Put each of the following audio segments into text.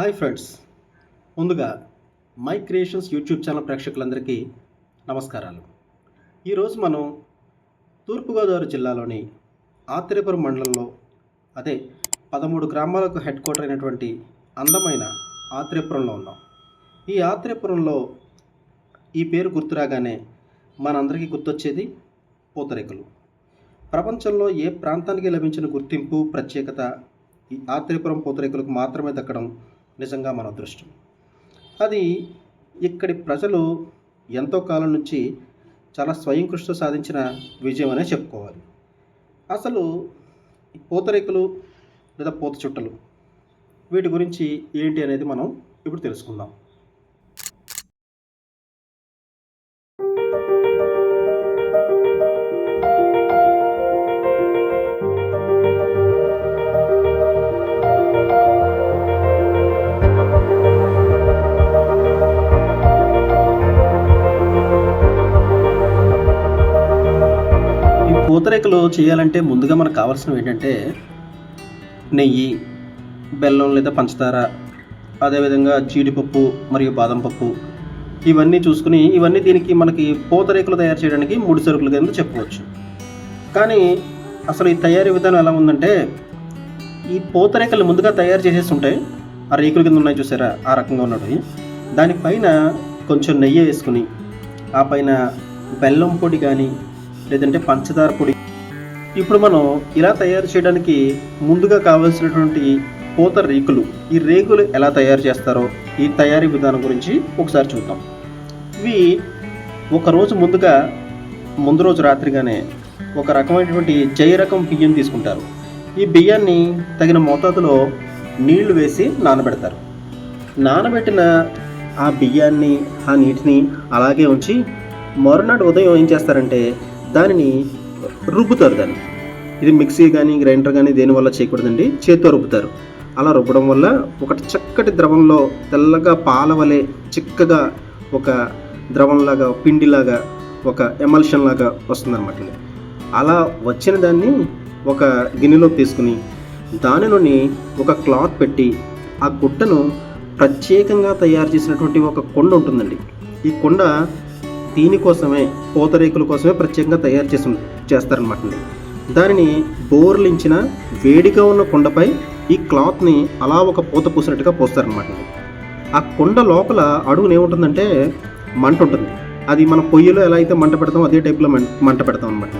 Hi friends. ముందుగా my creations YouTube channel ప్రేక్షకులందరికీ నమస్కారాలు. ఈరోజు మనం తూర్పుగోదావరి జిల్లాలోని ఆత్రేపురం మండలంలో అదే పదమూడు గ్రామాలకు హెడ్ క్వార్టర్ అయినటువంటి అందమైన ఆత్రేపురంలో ఉన్నాం. ఈ ఆత్రేపురంలో ఈ పేరు గుర్తురాగానే మనందరికీ గుర్తొచ్చేది పూతరేకులు. ప్రపంచంలో ఏ ప్రాంతానికి లభించిన గుర్తింపు ప్రత్యేకత ఈ ఆత్రేపురం పూతరేకులకు మాత్రమే దక్కడం నిజంగా మన అదృష్టం. అది ఇక్కడి ప్రజలు ఎంతో కాలం నుంచి చాలా స్వయం కృషితో సాధించిన విజయం అనే చెప్పుకోవాలి. అసలు పూతరేకులు లేదా పూత చుట్టలు వీటి గురించి ఏంటి అనేది మనం ఇప్పుడు తెలుసుకుందాం. ఈ చేయాలంటే ముందుగా మనకు కావాల్సినవి ఏంటంటే నెయ్యి బెల్లం లేదా పంచదార అదేవిధంగా జీడిపప్పు మరియు బాదం పప్పు ఇవన్నీ చూసుకుని ఇవన్నీ దీనికి మనకి పూతరేకులు తయారు చేయడానికి ముడి సరుకులు కింద చెప్పవచ్చు. కానీ అసలు ఈ తయారీ విధానం ఎలా ఉందంటే ఈ పూతరేకలు ముందుగా తయారు చేసేసి ఉంటాయి. ఆ రేకుల కింద ఉన్నాయి చూసారా? ఆ రకంగా ఉన్నవి. దానిపైన కొంచెం నెయ్యి వేసుకుని ఆ పైన బెల్లం పొడి కానీ లేదంటే పంచదార పొడి ఇప్పుడు మనం ఇలా తయారు చేయడానికి ముందుగా కావాల్సినటువంటి పూత రేకులు ఈ రేకులు ఎలా తయారు చేస్తారో ఈ తయారీ విధానం గురించి ఒకసారి చూద్దాం. ఇవి ఒక రోజు ముందుగా ముందు రోజు రాత్రిగానే ఒక రకమైనటువంటి జై రకం బియ్యం తీసుకుంటారు. ఈ బియ్యాన్ని తగిన మోతాదులో నీళ్ళు వేసి నానబెడతారు. నానబెట్టిన ఆ బియ్యాన్ని ఆ నీటిని అలాగే ఉంచి మరునాడు ఉదయం ఏం చేస్తారంటే దానిని రుబ్బుతారు దాన్ని. ఇది మిక్సీ కానీ గ్రైండర్ కానీ దేనివల్ల చేయకూడదండి? చేత్తో రుబ్బుతారు. అలా రుబ్బడం వల్ల ఒకటి చక్కటి ద్రవంలో తెల్లగా పాల వలె చిక్కగా ఒక ద్రవంలాగా పిండిలాగా ఒక ఎమల్షన్ లాగా వస్తుందన్నమాట అలా వచ్చిన దాన్ని ఒక గిన్నెలో తీసుకుని దానిలోని ఒక క్లాత్ పెట్టి ఆ గుట్టను ప్రత్యేకంగా తయారు చేసినటువంటి ఒక కొండ ఉంటుందండి. ఈ కొండ దీనికోసమే పూతరేకుల కోసమే ప్రత్యేకంగా తయారు చేసి చేస్తారనమాట దానిని బోర్లించిన వేడిగా ఉన్న కుండపై ఈ క్లాత్ని అలా ఒక పూత పూసినట్టుగా పోస్తారనమాట ఆ కుండ లోపల అడుగున ఏముంటుందంటే మంట ఉంటుంది. అది మన పొయ్యిలో ఎలా అయితే మంట పెడతామో అదే టైప్లో మంట పెడతాం అనమాట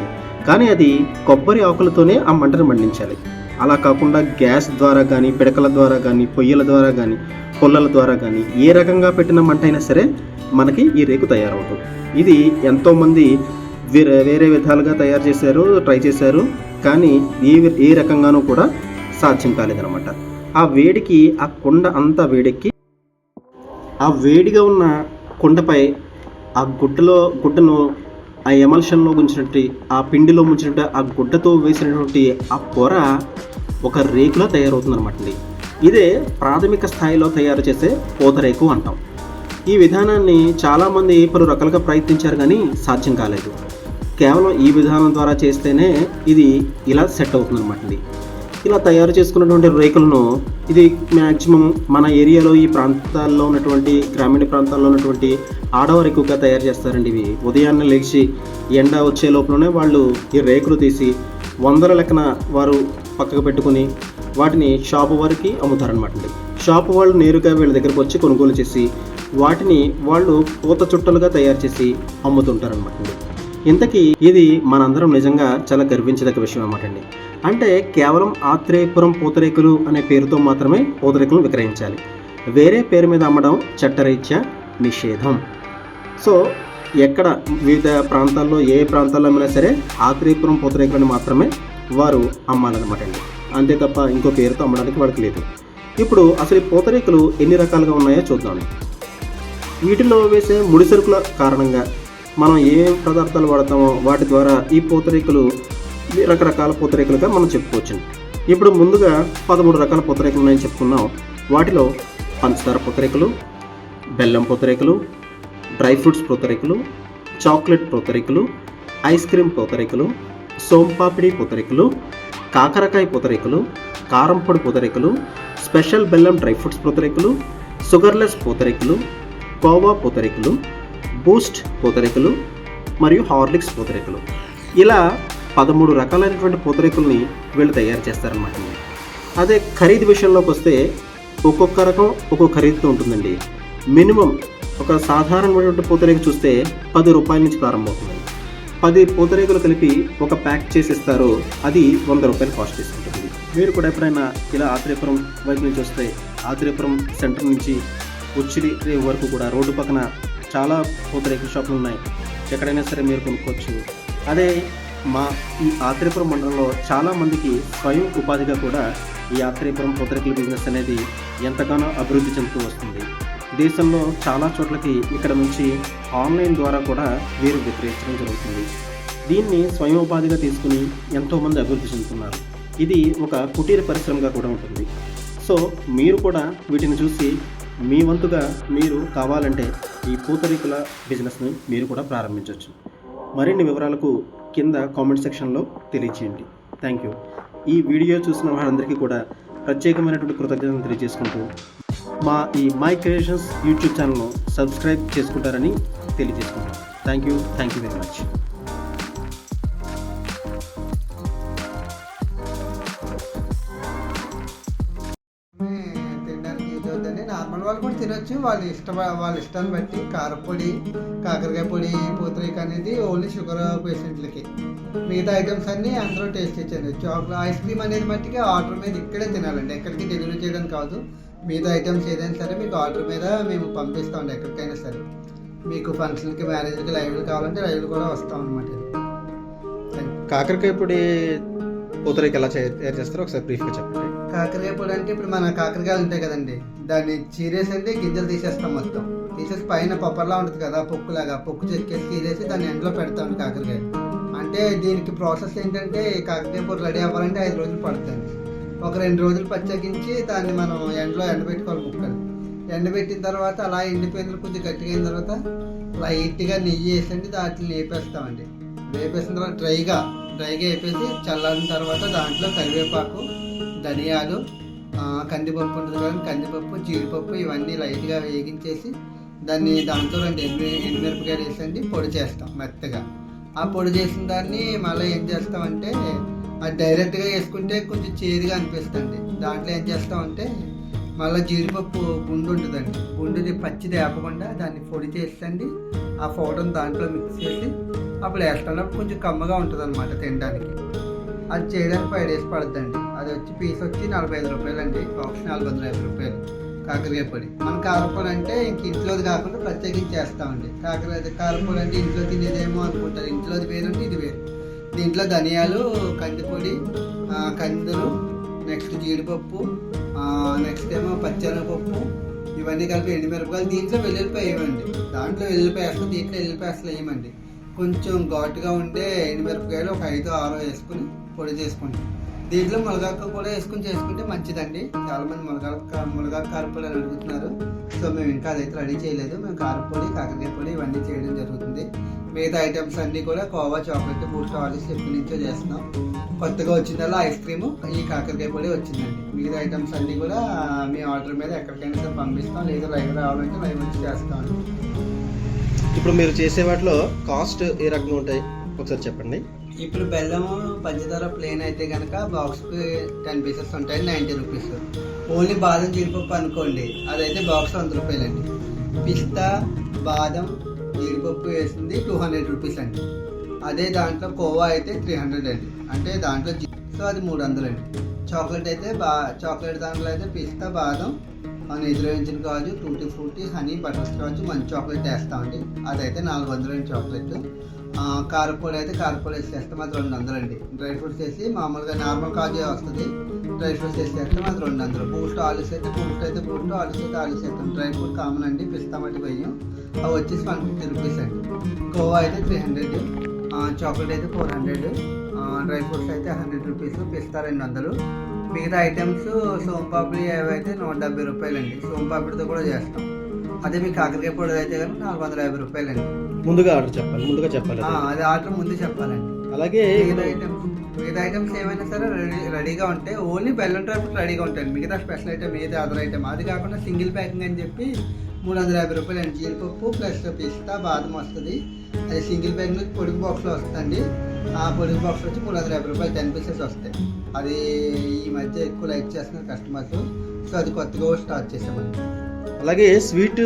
కానీ అది కొబ్బరి ఆకులతోనే ఆ మంటను మండించాలి. అలా కాకుండా గ్యాస్ ద్వారా కానీ పిడకల ద్వారా కానీ పొయ్యిల ద్వారా కానీ పొల్లల ద్వారా కానీ ఏ రకంగా పెట్టిన మంట అయినా సరే మనకి ఈ రేకు తయారవుతుంది. ఇది ఎంతోమంది వేరే వేరే విధాలుగా తయారు చేశారు ట్రై చేశారు కానీ ఏ ఏ రకంగానూ కూడా సాధ్యం కాలేదనమాట ఆ వేడికి ఆ కొండ అంతా వేడెక్కి ఆ వేడిగా ఉన్న కుండపై ఆ గుడ్డలో గుడ్డను ఆ ఎమల్షన్లో ఉంచినట్టు ఆ పిండిలో ముంచినట్టు ఆ గుడ్డతో వేసినటువంటి ఆ పొర ఒక రేకులో తయారవుతుందన్నమాట అండి. ఇదే ప్రాథమిక స్థాయిలో తయారు చేసే పూతరేకు అంటాం. ఈ విధానాన్ని చాలామంది పలు రకాలుగా ప్రయత్నించారు కానీ సాధ్యం కాలేదు. కేవలం ఈ విధానం ద్వారా చేస్తేనే ఇది ఇలా సెట్ అవుతుంది అనమాట ఇలా తయారు చేసుకున్నటువంటి రేకులను ఇది మ్యాక్సిమం మన ఏరియాలో ఈ ప్రాంతాల్లో ఉన్నటువంటి గ్రామీణ ప్రాంతాల్లో ఉన్నటువంటి ఆడవారు ఎక్కువగా తయారు చేస్తారండి ఇవి. ఉదయాన్నే లేచి ఎండ వచ్చే లోపలనే వాళ్ళు ఈ రేకులు తీసి వందల లెక్కన వారు పక్కకు పెట్టుకుని వాటిని షాపు వారికి అమ్ముతారనమాట షాపు వాళ్ళు నేరుగా వీళ్ళ దగ్గరకు వచ్చి కొనుగోలు చేసి వాటిని వాళ్ళు పూత చుట్టలుగా తయారు చేసి అమ్ముతుంటారనమాట అండి. ఇంతకీ ఇది మనందరం నిజంగా చాలా గర్వించదగ్గ విషయం అన్నమాట అండి. అంటే కేవలం ఆత్రేయపురం పూతరేకులు అనే పేరుతో మాత్రమే పూతరేకులను విక్రయించాలి. వేరే పేరు మీద అమ్మడం చట్టరీత్యా నిషేధం. సో ఎక్కడ వివిధ ప్రాంతాల్లో ఏ ప్రాంతాల్లో అమ్మినా సరే ఆత్రేయపురం పూతరేకులను మాత్రమే వారు అమ్మాలన్నమాట అండి. అంతే తప్ప ఇంకో పేరుతో అమ్మడానికి వాడికి లేదు. ఇప్పుడు అసలు ఈ పూతరేకులు ఎన్ని రకాలుగా ఉన్నాయో చూద్దాం వీటిలో వేసే ముడి సరుకుల కారణంగా మనం ఏ పదార్థాలు వాడతామో వాటి ద్వారా ఈ పూతరేకులు రకరకాల పూతరేకులుగా మనం చెప్పుకోవచ్చు ఇప్పుడు ముందుగా పదమూడు రకాల పూతరేకులు ఉన్నాయని చెప్పుకున్నాం. వాటిలో పంచదార పూతరేకులు బెల్లం పూతరేకులు డ్రై ఫ్రూట్స్ పూతరేకులు చాక్లెట్ పూతరేకులు ఐస్ క్రీమ్ పూతరేకులు సోంపాపిడి పూతరేకులు కాకరకాయ పూతరేకులు కారంపొడి పూతరేకులు స్పెషల్ బెల్లం డ్రై ఫ్రూట్స్ పూతరేకులు షుగర్లెస్ పూతరేకులు కోవా పూతరేకులు బూస్ట్ పూతరేకులు మరియు హార్లిక్స్ పూతరేకులు. ఇలా పదమూడు రకాలైనటువంటి పూతరేకుల్ని వీళ్ళు తయారు చేస్తారన్నమాట. అదే ఖరీదు విషయంలోకి వస్తే ఒక్కొక్క రకం ఒక్కొక్క ఖరీదుతో ఉంటుందండి. మినిమం ఒక సాధారణమైనటువంటి పూతరేకు చూస్తే పది రూపాయల నుంచి ప్రారంభమవుతుంది. పది పూతరేకులు కలిపి ఒక ప్యాక్ చేసి ఇస్తారు. అది వంద రూపాయలు కాస్ట్ తీసుకుంటుంది మీరు కూడా ఎప్పుడైనా ఇలా ఆత్రేపురం వైపు నుంచి వస్తే ఆత్రేపురం సెంటర్ నుంచి ఉచ్చిడి వరకు కూడా రోడ్డు పక్కన చాలా పూతరేకుల షాపులు ఉన్నాయి. ఎక్కడైనా సరే మీరు కొనుక్కోవచ్చు. అదే మా ఈ ఆత్రేయపురం మండలంలో చాలా మందికి స్వయం ఉపాధిగా కూడా ఈ ఆత్రేయపురం పూతరేకుల బిజినెస్ అనేది ఎంతగానో అభివృద్ధి చెందుతూ వస్తుంది. దేశంలో చాలా చోట్లకి ఇక్కడ నుంచి ఆన్లైన్ ద్వారా కూడా వీరు విక్రయించడం జరుగుతుంది. దీన్ని స్వయం ఉపాధిగా తీసుకుని ఎంతోమంది అభివృద్ధి చెందుతున్నారు. ఇది ఒక కుటీర పరిశ్రమగా కూడా ఉంటుంది. సో మీరు కూడా వీటిని చూసి మీ వంతుగా మీరు కావాలంటే ఈ పూతరీకుల బిజినెస్ని మీరు కూడా ప్రారంభించవచ్చు మరిన్ని వివరాలకు కింద కామెంట్ సెక్షన్లో తెలియచేయండి. Thank you. ఈ వీడియో చూసిన వారందరికీ కూడా ప్రత్యేకమైనటువంటి కృతజ్ఞతలు తెలియజేసుకుంటూ మా ఈ మై క్రియేషన్స్ యూట్యూబ్ ఛానల్ను సబ్స్క్రైబ్ చేసుకుంటారని తెలియజేసుకుంటాం thank you. Thank you very much. వాళ్ళు కూడా తినొచ్చు. వాళ్ళ ఇష్టం వాళ్ళ ఇష్టాన్ని బట్టి కారపొడి కాకరకాయ పొడి పూతరేక అనేది ఓన్లీ షుగర్ పేషెంట్లకి మిగతా ఐటమ్స్ అన్నీ అందరూ టేస్ట్ ఇచ్చారు చాక్లెట్ ఐస్ క్రీమ్ అనేది మట్టికి ఆర్డర్ మీద ఇక్కడే తినాలండి. ఎక్కడికి డెలివరీ చేయడం కాదు. మిగతా ఐటమ్స్ ఏదైనా సరే మీకు ఆర్డర్ మీద మేము పంపిస్తామండి ఎక్కడికైనా సరే. మీకు ఫంక్షన్కి మ్యారేజ్కి లైవ్లు కావాలంటే లైవ్లు కూడా వస్తాం అనమాట కాకరకాయ పొడి పూతరేకి ఎలా తయారు చేస్తారో ఒకసారి బ్రీఫ్గా చెప్పండి. కాకరకాయ పొడి అంటే ఇప్పుడు మన కాకరకాయలు ఉంటాయి కదండి. దాన్ని చీరేసండి గింజలు తీసేస్తాం మొత్తం. తీసేసి పైన పప్పర్లా ఉంటుంది కదా పొక్కులాగా పొక్కు చెక్కేసి తీసేసి దాన్ని ఎండలో పెడతాం కాకరకాయ అంటే దీనికి ప్రాసెస్ ఏంటంటే కాకరకాయ పొడి రెడీ అవ్వాలంటే ఐదు రోజులు పడుతుంది. ఒక రెండు రోజులు పచ్చగించి దాన్ని మనం ఎండలో ఎండబెట్టుకోవాలి ముక్కలు. ఎండబెట్టిన తర్వాత అలా ఎండిపోయిన కొంచెం గట్టిగా అయిన తర్వాత లైట్గా నెయ్యి వేసండి దాంట్లో వేపేస్తామండి వేపేసిన తర్వాత డ్రైగా డ్రైగా వేపేసి చల్లారిన తర్వాత దాంట్లో కరివేపాకు ధనియాలు కందిపప్పు ఉంటుంది కదా కందిపప్పు జీడిపప్పు ఇవన్నీ లైట్గా వేగించేసి దాన్ని దాంతో రెండు ఎండు ఎండుమిరపకాయలు వేసండి పొడి చేస్తాం మెత్తగా. ఆ పొడి చేసిన దాన్ని మళ్ళీ ఏం చేస్తామంటే అది డైరెక్ట్గా వేసుకుంటే కొంచెం చేదుగా అనిపిస్తుంది. దాంట్లో ఏం చేస్తామంటే మళ్ళీ జీడిపప్పు గుండు ఉంటుందండి. గుండుని పచ్చి తేపకుండా దాన్ని పొడి చేసండి ఆ పౌడర్ని దాంట్లో మిక్స్ చేసి అప్పుడు వేస్తానప్పుడు కొంచెం కమ్మగా ఉంటుంది అనమాట తినడానికి. అది చేయడానికి ఫైవ్ డేస్ పడుతుందండి అది వచ్చి పీస్ వచ్చి నలభై ఐదు రూపాయలు అండి బాక్స్ నాలుగు వందల యాభై రూపాయలు. కాకరకాయ పొడి. మన కారపొడి అంటే ఇంక ఇంట్లోది కాకుండా ప్రత్యేకించి చేస్తామండి. కాకరకాయ కారపొడి అంటే ఇంట్లో తినేదేమో అనుకుంటారు. ఇంట్లోది వేరు అంటే ఇది వేరు. దీంట్లో ధనియాలు కందిపొడి కందులు నెక్స్ట్ జీడిపప్పు నెక్స్ట్ ఏమో పచ్చెనగపప్పు ఇవన్నీ కలిపి ఎండుమిరపకాయలు దీంట్లో వెల్లుల్లిపాయ వేయమండి. దాంట్లో వెల్లుల్లిపాయ వేస్తాం దీంట్లో వెల్లుల్లిపాయ అసలు వేయమండి. కొంచెం ఘాటుగా ఉండే ఎండుమిరపకాయలు ఒక ఐదు ఆరో వేసుకుని పొడి చేసుకుంటాం. దీంట్లో మునగాకు కూడా వేసుకుని చేసుకుంటే మంచిదండి. చాలామంది మునగాకు మునగాకు కారపొడి అని అడుగుతున్నారు. సో మేము ఇంకా అదైతే రెడీ చేయలేదు. మేము కారపొడి కాకరకాయ పొడి ఇవన్నీ చేయడం జరుగుతుంది. మిగతా ఐటమ్స్ అన్నీ కూడా కోవా చాక్లెట్ బూస్ట్ ఆర్డర్స్ ఎప్పటి నుంచో చేస్తున్నాం. కొత్తగా వచ్చిందల్లా ఐస్ క్రీము ఈ కాకరకాయ పొడి వచ్చిందండి. మిగతా ఐటమ్స్ అన్నీ కూడా మీ ఆర్డర్ మీద ఎక్కడికైనా సరే పంపిస్తాం. లేదా లైవ్ రావాలంటే లైవ్ వచ్చి చేస్తామండి ఇప్పుడు మీరు చేసే వాటిలో కాస్ట్ ఏ రకంగా ఉంటాయి? ఒకసారి చెప్పండి. ఇప్పుడు బెల్లం పంచదార ప్లేన్ అయితే కనుక బాక్స్కి టెన్ పీసెస్ ఉంటాయి నైంటీ రూపీస్ ఓన్లీ బాదం జీడిపప్పు అనుకోండి అదైతే బాక్స్ వంద రూపాయలండి. పిస్తా బాదం జీడిపప్పు వేసింది టూ హండ్రెడ్ రూపీస్ అండి. అదే దాంట్లో కోవా అయితే త్రీ హండ్రెడ్ అండి. అంటే దాంట్లో సో అది మూడు వందలు అండి. చాక్లెట్ అయితే బా చాక్లెట్ దాంట్లో అయితే పిస్తా బాదం మన ఎదురేంచిన కాజు tutti frutti honey butterscotch మంచి చాక్లెట్ వేస్తామండి అదైతే నాలుగు వందలు అండి చాక్లెట్ కారపొడి అయితే కారపొడి వేసేస్తే మాది అది రెండు వందలు అండి. డ్రై ఫ్రూట్స్ వేసి మామూలుగా నార్మల్ కాజు వస్తుంది డ్రై ఫ్రూట్స్ వేసేస్తే చేస్తాం అది రెండు వందలు. బూస్ట్ ఆలిస్ అయితే బూస్ట్ అయితే బూస్ట్ ఆలిస్ అయితే ఆలిస్ వేస్తాం. డ్రై ఫ్రూట్ కామన్ అండి పిస్తా మట్టి వెయ్యం అవి వచ్చేసి వన్ ఫిఫ్టీ రూపీస్ అండి. కోవా అయితే త్రీ హండ్రెడ్ చాక్లెట్ అయితే ఫోర్ హండ్రెడ్ డ్రై ఫ్రూట్స్ అయితే హండ్రెడ్ రూపీస్ పిస్తా రెండు వందలు. మిగతా ఐటమ్స్ సోంపాపిడి అవి అయితే నూట డెబ్బై రూపాయలండి. సోంపాపిడితో కూడా చేస్తాం. అదే మీ కాకరకాయ పొడి అయితే కనుక నాలుగు వందల యాభై రూపాయలండి. ముందుగా ఆర్డర్ చెప్పాలి ముందుగా చెప్పాలి అది. ఆర్డర్ ముందు చెప్పాలండి. అలాగే మిగతా ఐటమ్స్ మిగతా ఐటమ్స్ ఏమైనా సరే రెడీ రెడీగా ఉంటాయి ఓన్లీ బెల్లం డ్రై ఫ్రూట్ రెడీగా ఉంటాయి మిగతా స్పెషల్ ఐటమ్ ఏది అదర్ ఐటమ్. అది కాకుండా సింగిల్ ప్యాకింగ్ అని చెప్పి మూడు వందల యాభై రూపాయలు అండి జీడిపప్పు ప్లస్ పిస్తా బాదం వస్తుంది. అది సింగిల్ ప్యాకింగ్ పొడుగు బాక్స్లో వస్తుందండి. ఆ పొడుగు బాక్స్ వచ్చి మూడు వందల యాభై రూపాయలు టెన్ పీసెస్ వస్తాయి. అది ఈ మధ్య ఎక్కువ లైక్ చేస్తున్నారు కస్టమర్స్. సో అది కొత్తగా స్టార్ట్ చేసామండి అలాగే స్వీట్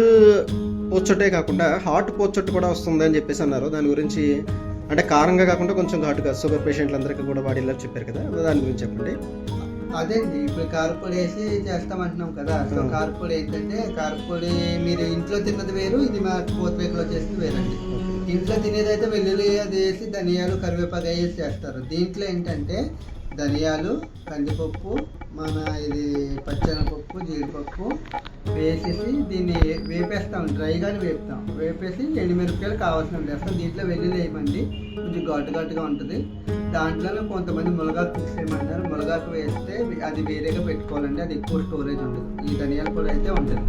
పోచొట్టే కాకుండా హాట్ పోచొట్టు కూడా వస్తుంది అని చెప్పేసి అన్నారు. దాని గురించి అంటే కారంగా కాకుండా కొంచెం ఘాటుగా షుగర్ పేషెంట్లందరికీ కూడా వాడేలా చెప్పారు కదా. దాని గురించి చెప్పండి. అదేండి ఇప్పుడు కారపొడి వేసి చేస్తామంటున్నాం కదా సో. కారపొడి ఏంటంటే కారపొడి మీరు ఇంట్లో తిన్నది వేరు ఇది మా పూతరేకలో చేసింది వేరండి. ఇంట్లో తినేది అయితే వెల్లుల్లి అది వేసి ధనియాలు కరివేపాకు వేసి చేస్తారు. దీంట్లో ఏంటంటే ధనియాలు కందిపప్పు మన ఇది పచ్చనపప్పు జీడిపప్పు వేసేసి దీన్ని వేపేస్తాం. డ్రైగానే వేపుతాం. వేపేసి ఎండుమిరపకాయలు కావాల్సిన వేస్తాం. దీంట్లో వెల్లుల్లి వేయమండి. కొంచెం ఘాటు ఘాటుగా ఉంటుంది. దాంట్లోనే కొంతమంది మునగాకు మిక్స్ చేయమంటారు. మునగాకు వేస్తే అది వేరేగా పెట్టుకోవాలండి. అది ఎక్కువ స్టోరేజ్ ఉండదు. ఈ ధనియాల పొడి అయితే ఉంటుంది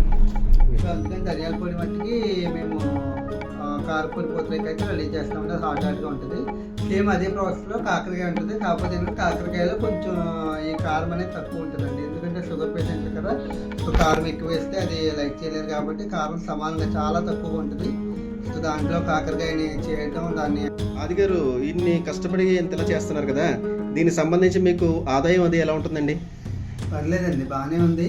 సో అందుకని ధనియాల పొడి మట్టికి మేము ఆ, కారపొడి అయితే రెడీ చేస్తాం అది హాట్ హాట్గా ఉంటుంది. సేమ్ అదే ప్రాసెస్లో కాకరకాయ ఉంటుంది. కాకపోతే కాకరకాయలో కొంచెం ఈ కారం అనేది తక్కువ ఉంటుందండి. ఎందుకంటే షుగర్ పేషెంట్ కదా సో కారం ఎక్కువ వేస్తే అది లైక్ చేయలేరు కాబట్టి కారం సమానంగా చాలా తక్కువగా ఉంటుంది. సో దాంట్లో కాకరకాయని చేయడం దాన్ని ఆది గారు ఇన్ని కష్టపడి ఇంతలా చేస్తున్నారు కదా దీనికి సంబంధించి మీకు ఆదాయం అది ఎలా ఉంటుందండి? పర్లేదండి బాగానే ఉంది.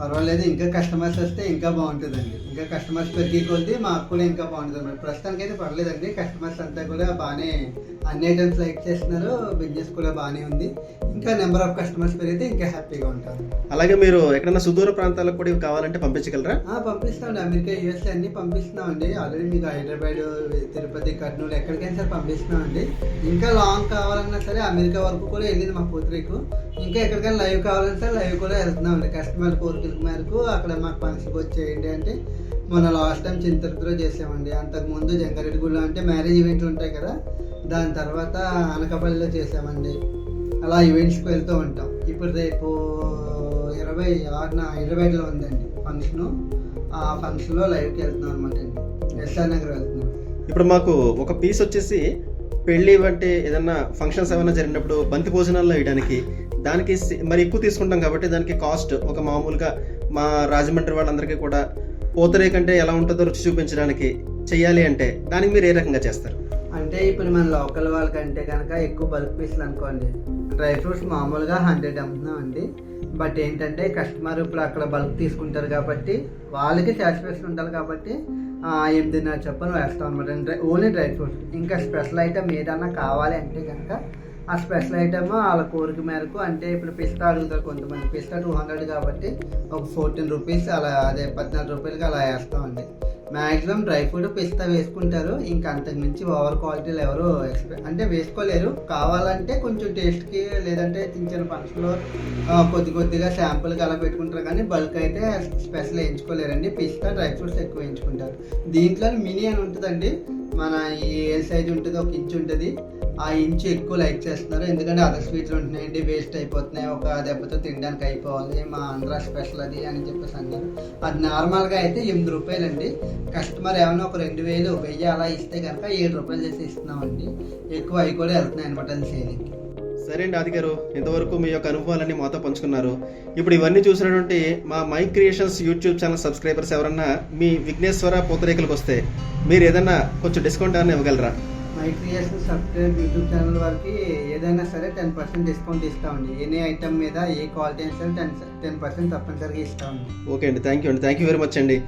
పర్వాలేదు ఇంకా కస్టమర్స్ వస్తే ఇంకా బాగుంటుందండి. ఇంకా కస్టమర్స్ పెరిగే కొద్దీ మాకు కూడా ఇంకా బాగుంటుంది మరి ప్రస్తుతానికి అయితే పర్లేదండి. కస్టమర్స్ అంతా కూడా బాగానే అన్ని ఐటమ్స్ లైక్ చేస్తున్నారు. బిజినెస్ కూడా బాగానే ఉంది. ఇంకా నెంబర్ ఆఫ్ కస్టమర్స్ పెరిగితే ఇంకా హ్యాపీగా ఉంటారు. అలాగే మీరు ఎక్కడైనా సుదూర ప్రాంతాలకు కూడా కావాలంటే పంపించగలరా? ఆ, పంపిస్తామండి. అమెరికా యూఎస్ఏ అన్ని పంపిస్తున్నామండి. ఆల్రెడీ మీకు హైదరాబాద్ తిరుపతి కర్నూలు ఎక్కడికైనా సరే పంపిస్తున్నామండి. ఇంకా లాంగ్ కావాలన్నా సరే అమెరికా వరకు కూడా వెళ్ళింది మా పూతరేకు. ఇంకా ఎక్కడికైనా లైవ్ కావాలంటే లైవ్ కూడా వెళ్తున్నామండి కస్టమర్ కోరికల మేరకు అక్కడ మాకు ఫంక్షన్కి వచ్చేయండి అంటే మొన్న లాస్ట్ టైం చింతరుద్రో చేసామండి. అంతకుముందు జంగారెడ్డిగూడలో అంటే మ్యారేజ్ ఈవెంట్లు ఉంటాయి కదా దాని తర్వాత అనకాపల్లిలో చేసామండి. అలా ఈవెంట్స్కి వెళ్తూ ఉంటాం. ఇప్పుడు రేపు ఇరవై ఆరున హైదరాబాద్లో ఉందండి ఫంక్షను ఆ ఫంక్షన్లో లైవ్కి వెళ్తున్నాం అనమాట అండి. ఎస్ఆర్ నగర్ వెళ్తున్నాం. ఇప్పుడు మాకు ఒక పీస్ వచ్చేసి పెళ్ళి వంటి ఏదన్నా ఫంక్షన్స్ ఏమైనా జరిగినప్పుడు బంతి భోజనాల్లో వేయడానికి దానికి సి- మరి ఎక్కువ తీసుకుంటాం కాబట్టి దానికి కాస్ట్ ఒక మామూలుగా మా రాజమండ్రి వాళ్ళందరికీ కూడా పోతరే కంటే ఎలా ఉంటుందో రుచి చూపించడానికి చేయాలి అంటే దానికి మీరు ఏ రకంగా చేస్తారు? అంటే ఇప్పుడు మన లోకల్ వాళ్ళకంటే కనుక ఎక్కువ బల్క్ పీసులు అనుకోండి. డ్రై ఫ్రూట్స్ మామూలుగా హండ్రెడ్ అమ్ముతున్నాం అండి. బట్ ఏంటంటే కస్టమర్ ఇప్పుడు అక్కడ బల్క్ తీసుకుంటారు కాబట్టి వాళ్ళకి సాటిస్ఫాక్షన్ ఉండాలి కాబట్టి ఎనిమిదిన్నర చొప్పున వేస్తాం అనమాట ఓన్లీ డ్రై ఫ్రూట్స్. ఇంకా స్పెషల్ ఐటమ్ ఏదన్నా కావాలి అంటే కనుక ఆ స్పెషల్ ఐటమ్ వాళ్ళ కోరిక మేరకు అంటే ఇప్పుడు పిస్తా అడుగుతారు కొంతమంది పిస్తా టూ హండ్రెడ్ కాబట్టి ఒక ఫోర్టీన్ రూపీస్ అలా అదే పద్నాలుగు రూపాయలకి అలా వేస్తామండి. మ్యాక్సిమం డ్రై ఫ్రూట్ పిస్తా వేసుకుంటారు. ఇంకా అంతకు మించి ఓవర్ క్వాలిటీలు ఎవరు ఎక్స్పెక్ట్ అంటే వేసుకోలేరు. కావాలంటే కొంచెం టేస్ట్కి లేదంటే చిన్న చిన్న ఫంక్షన్లో కొద్ది కొద్దిగా శాంపుల్కి అలా పెట్టుకుంటారు. కానీ బల్క్ అయితే స్పెషల్ వేయించుకోలేరండి. పిస్తా డ్రై ఫ్రూట్స్ ఎక్కువ వేయించుకుంటారు. దీంట్లో మినీ అని ఉంటుందండి. మన ఈ ఎల్ సైజ్ ఉంటుంది ఒక ఇంచ్ ఉంటుంది. ఆ ఇంచు ఎక్కువ లైక్ చేస్తున్నారు. ఎందుకంటే అదర్ స్వీట్లు ఉంటున్నాయండి వేస్ట్ అయిపోతున్నాయి. ఒక దెబ్బతో తినడానికి అయిపోవాలి. మా ఆంధ్ర స్పెషల్ అది అని చెప్పేసి అన్నారు. అది నార్మల్గా అయితే ఎనిమిది రూపాయలు అండి కస్టమర్ ఏమైనా ఒక రెండు వేలు వెయ్యి అలా ఇస్తే కనుక ఏడు రూపాయలు చేసి ఇస్తున్నామండి. ఎక్కువ అవి కూడా వెళ్తున్నాయి అనమాట అది సేలింగ్కి సరే అండి ఆది గారు ఇంతవరకు మీ యొక్క అనుభవాలన్నీ మాతో పంచుకున్నారు. ఇప్పుడు ఇవన్నీ చూసినటువంటి మా my creations YouTube channel subscribers ఎవరన్నా మీ విఘ్నేశ్వర పూతరేకులకు వస్తే మీరు ఏదన్నా కొంచెం డిస్కౌంట్ ఏమైనా ఇవ్వగలరా? My creation subscribe YouTube channel వారికి ఏదైనా సరే టెన్ పర్సెంట్ డిస్కౌంట్ ఇస్తామండి. ఎనీ ఐటమ్ మీద ఏ క్వాలిటీ అయినా సరే టెన్ టెన్ పర్సెంట్ తప్పనిసరిగా ఇస్తామండి. ఓకే అండి థ్యాంక్ యూ అండి థ్యాంక్ యూ వెరీ మచ్ అండి.